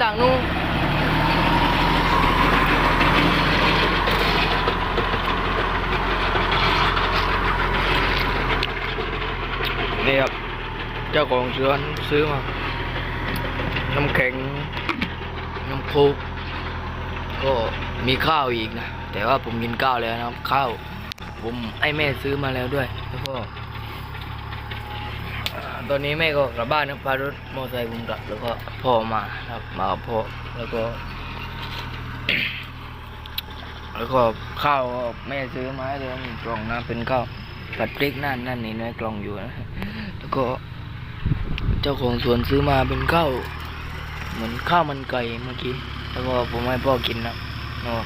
เต่างนู้นนี่ครับ เจ้าของสวนซื้อมา น้ำแข็ง น้ำโคกก็มีข้าวอีกนะ แต่ว่าผมกินข้าวแล้วนะครับ ข้าว ผมไอ้แม่ซื้อมาแล้วด้วย แล้วก็ ตอนนี้แม่ก็กลับบ้านนะพารถมอเตอร์ไซค์ผมกลับ แล้วก็พ่อมาครับ มากับพ่อแล้วก็ แล้วก็ข้าวก็แม่ซื้อมาให้เลยกล่องนะเป็นข้าวผัดพริกนั่นนั่นนี่ในกล่องอยู่นะแล้วก็ เจ้าของสวนซื้อมาเป็นข้าวเหมือนข้าวมันไก่เมื่อกี้ แล้วก็ผมให้พ่อกินนะเนาะ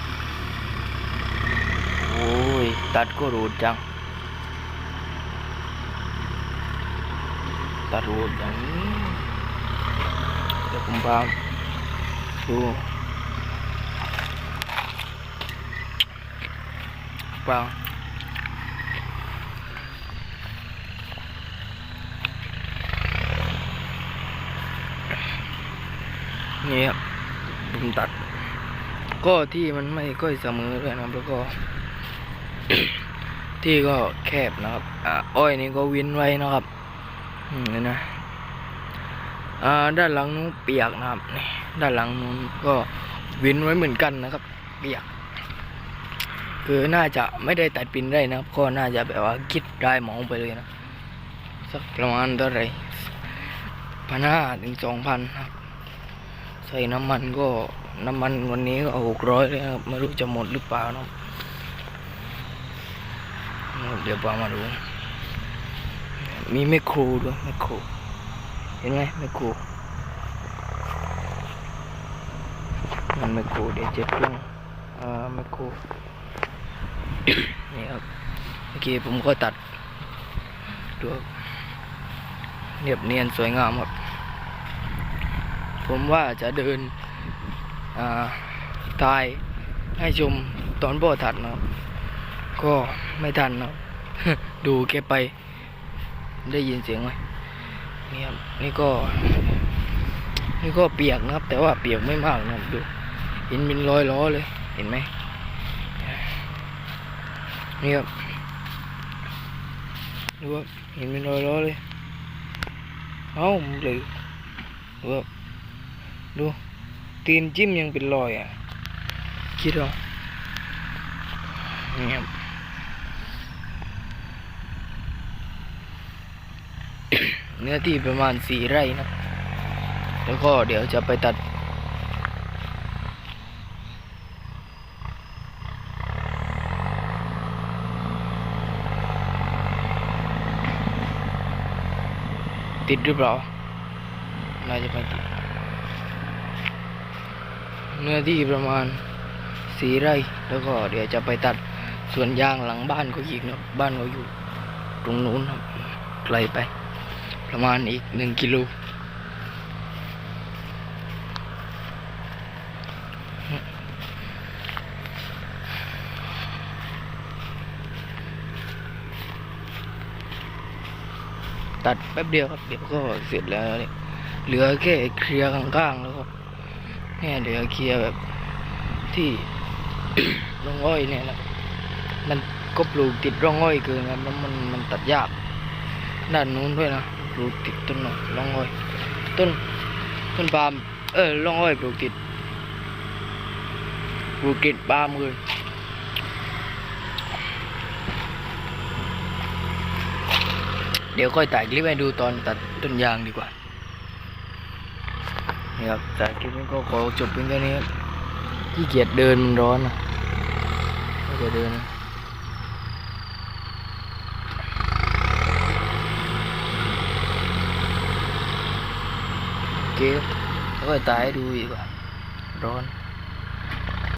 โอ้ยตัดก็รูดจัง ตัดรูดอย่างนี้เดี๋ยวผมพาดูเปล่านี่ครับผมตัด ก็ที่มันไม่ค่อยเสมอด้วยนะครับแล้วก็ ที่ก็แคบนะครับ อ่าอ้อยนี่ก็วินไว้นะครับ นี่นะด้านหลังนู้นเปียกนะครับด้านหลังนู้นก็วินไว้เหมือนกันนะครับ เปียก คือน่าจะไม่ได้ตัดปินได้นะครับ ก็น่าจะแบบว่าคิดได้หมองไปเลยนะ สักประมาณเท่าไหร่พันห้าถึงสองพันครับ ใส่น้ำมันก็น้ำมันวันนี้ก็หกร้อยเลยครับไม่รู้จะหมดหรือเปล่านะเดี๋ยวปามาดู มีแม่ครูด้วยแม่ครูเห็นไหมแม่ครูมันแม่ครูเดี๋ยวเจ็บร้องอ่าแม่ครูนี่ครับเมื่อกี้ผมก็ตัดดูเรียบเนียนสวยงามครับ ผมว่าจะเดินอ่าทายให้ชมตอนโบตัดนะครับ ก็ไม่ทันนะดูแกไป ได้ยินเสียงไหมนี่ครับนี่ก็ นี่ก็เปียกนะครับ แต่ว่าเปียกไม่มากนะครับดูเห็นเป็นรอยล้อเลย เห็นไหมนี่ครับดูครับเห็นเป็นรอยล้อเลยเอ้ามันเลยดูครับดูตีนจิ้มยังเป็นรอยอะคิดเอานี่ครับ เนื้อที่ประมาณสี่ไร่นะ แล้วก็เดี๋ยวจะไปตัด ติดหรือเปล่า น่าจะไม่ติด เนื้อที่ประมาณสี่ไร่ แล้วก็เดี๋ยวจะไปตัดส่วนยางหลังบ้านเขาอีกนะบ้านเขาอยู่ ตรงนู้นครับไกลไป ประมาณอีกหนึ่งกิโลตัดแป๊บเดียวครับเดี๋ยวก็เสร็จแล้วเนี่ยเหลือแค่เคลียร์ข้างๆแล้วก็เนี่ยเดี๋ยวเคลียร์แบบที่ร่องอ้อยเนี่ยนะมันก็ปลูกติดร่องอ้อยเกินครับแล้วมันมันตัดยากด้านนู้นด้วยนะ ลูกติดต้นหน่อยร่องอ้อยต้นต้นปาล์มเออรองอ้อยปลูกติดปลูกติดปาล์มเลยเดี๋ยวค่อยถ่ายคลิปให้ดูตอนตัดต้นยางดีกว่านี่ครับถ่ายคลิปนี้ก็ขอจบเพียงแค่นี้ครับขี้เกียจเดินมันร้อนนะก็จะเดินนะ โอเคครับแ